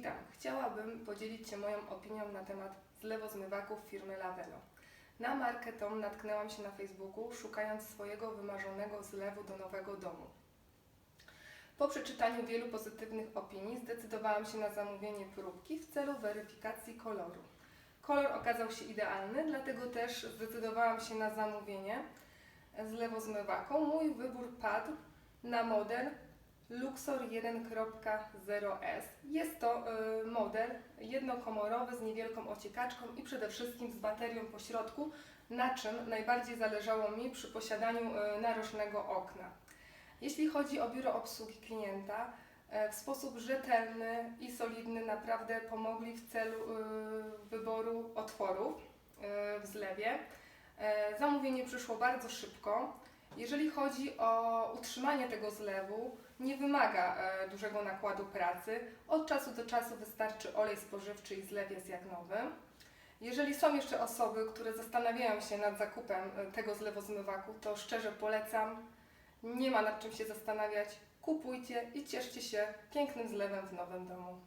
Witam. Chciałabym podzielić się moją opinią na temat zlewozmywaków firmy Lavelo. Na markę tą natknęłam się na Facebooku, szukając swojego wymarzonego zlewu do nowego domu. Po przeczytaniu wielu pozytywnych opinii zdecydowałam się na zamówienie próbki w celu weryfikacji koloru. Kolor okazał się idealny, dlatego też zdecydowałam się na zamówienie zlewozmywaką. Mój wybór padł na model Luxor 1.0S. Jest to y, model jednokomorowy z niewielką ociekaczką i przede wszystkim z baterią po środku, na czym najbardziej zależało mi przy posiadaniu y, narożnego okna. Jeśli chodzi o biuro obsługi klienta, e, w sposób rzetelny i solidny naprawdę pomogli w celu y, wyboru otworów y, w zlewie. Zamówienie przyszło bardzo szybko. Jeżeli chodzi o utrzymanie tego zlewu, nie wymaga e, dużego nakładu pracy. Od czasu do czasu wystarczy olej spożywczy i zlew jest jak nowy. Jeżeli są jeszcze osoby, które zastanawiają się nad zakupem e, tego zlewozmywaku, to szczerze polecam. Nie ma nad czym się zastanawiać. Kupujcie i cieszcie się pięknym zlewem w nowym domu.